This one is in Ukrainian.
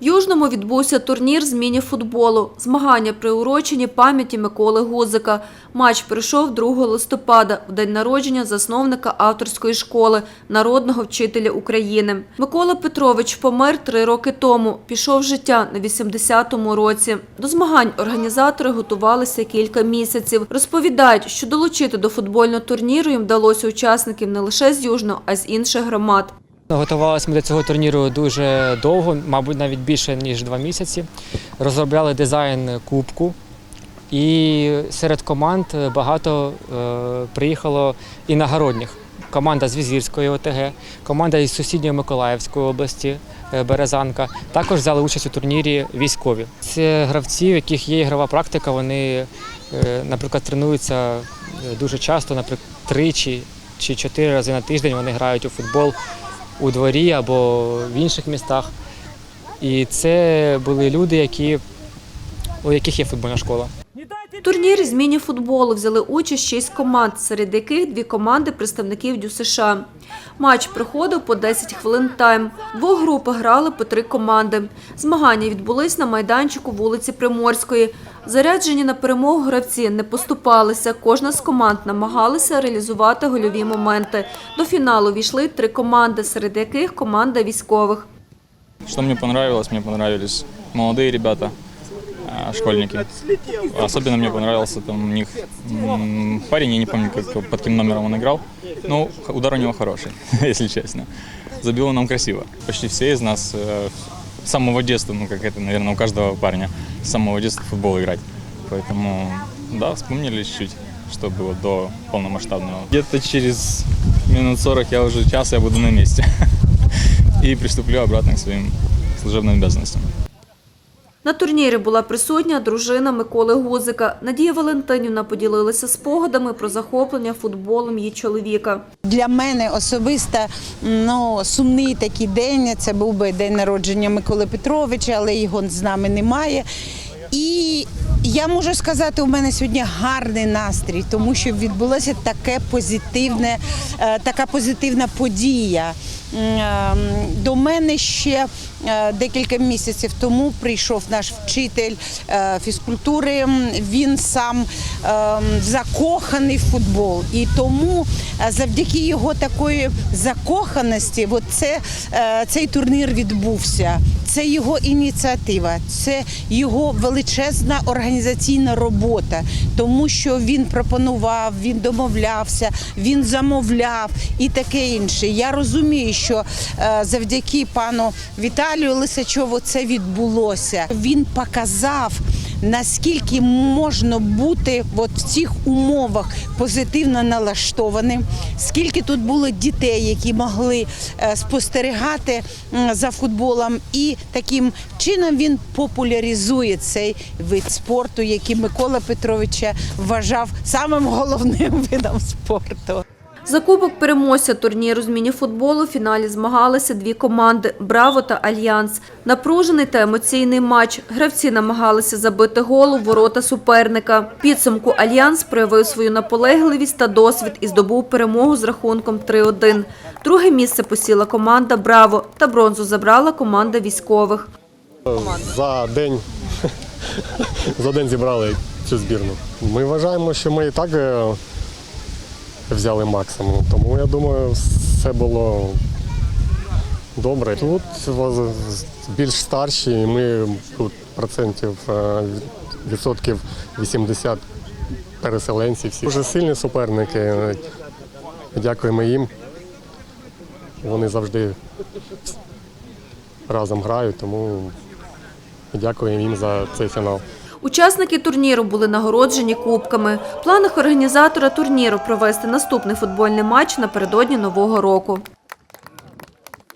В Южному відбувся турнір з міні-футболу. Змагання приурочені пам'яті Миколи Гузика. Матч прийшов 2 листопада, в день народження засновника авторської школи, народного вчителя України. Микола Петрович помер три роки тому. Пішов життя на 80-му році. До змагань організатори готувалися кілька місяців. Розповідають, що долучити до футбольного турніру їм вдалося учасників не лише з Южного, а й з інших громад. Готувалися ми до цього турніру дуже довго, мабуть, навіть більше ніж два місяці. Розробляли дизайн кубку, і серед команд багато е, приїхало іногородніх. Команда з Візірської ОТГ, команда із сусідньої Миколаївської області е, Березанка. Також взяли участь у турнірі військові. Це гравці, у яких є ігрова практика. Вони, е, наприклад, тренуються е, дуже часто, наприклад, тричі чи чотири рази на тиждень вони грають у футбол у дворі або в інших містах. І це були люди, які, у яких є футбольна школа. В турнірі з міні-футболу взяли участь шість команд, серед яких дві команди представників ДЮСШ. США. Матч проходив по 10 хвилин тайм. Двох групах грали по три команди. Змагання відбулись на майданчику вулиці Приморської. Заряджені на перемогу гравці не поступалися. Кожна з команд намагалася реалізувати гольові моменти. До фіналу війшли три команди, серед яких команда військових. Мне понравилось? Мне понравились молодые ребята, а, школьники. Особенно мне понравился там у них парень, я не помню, как, под каким номером он играл, но х- удар у него хороший, если честно. Забил он нам красиво. Почти все из нас э, с самого детства, ну как это, наверное, у каждого парня, с самого детства в футбол играть. Поэтому, да, вспомнили чуть-чуть, что было до полномасштабного. Где-то через минут 40 я уже час я буду на месте и приступлю обратно к своим служебным обязанностям. На турнірі була присутня дружина Миколи Гузика. Надія Валентинівна поділилася спогадами про захоплення футболом її чоловіка. Для мене особисто ну, сумний такий день. Це був би день народження Миколи Петровича, але його з нами немає. І я можу сказати, у мене сьогодні гарний настрій, тому що відбулося таке позитивне, е, така позитивна подія. Е, До мене ще е, декілька місяців тому прийшов наш вчитель е, фізкультури. Він сам е, закоханий в футбол. І тому завдяки його такої закоханості, от це, цей турнір відбувся. Це його ініціатива, це його величезна організаційна робота, тому що він пропонував, він домовлявся, він замовляв і таке інше. Я розумію, що е, завдяки пану Віталію Лисачову це відбулося. Він показав. Наскільки можна бути от в цих умовах позитивно налаштованим, скільки тут було дітей, які могли е, спостерігати за футболом, і таким чином він популяризує цей вид спорту, який Микола Петровича вважав самим головним видом спорту. За кубок переможця турніру з мініфутболу в фіналі змагалися дві команди Браво та Альянс. Напружений та емоційний матч. Гравці намагалися забити гол у ворота суперника. Підсумку Альянс проявив свою наполегливість та досвід і здобув перемогу з рахунком 3-1. Друге місце посіла команда Браво та бронзу забрала команда військових. за день, за день зібрали цю збірну. Ми вважаємо, що ми і так е, взяли максимум. Тому я думаю, все було добре. Тут більш старші, і ми тут процентів е, відсотків 80 переселенців. Всі дуже сильні суперники. Дякуємо їм. Вони завжди разом грають, тому Дякую їм за цей фінал. Учасники турніру були нагороджені кубками. В планах організатора турніру провести наступний футбольний матч напередодні Нового року.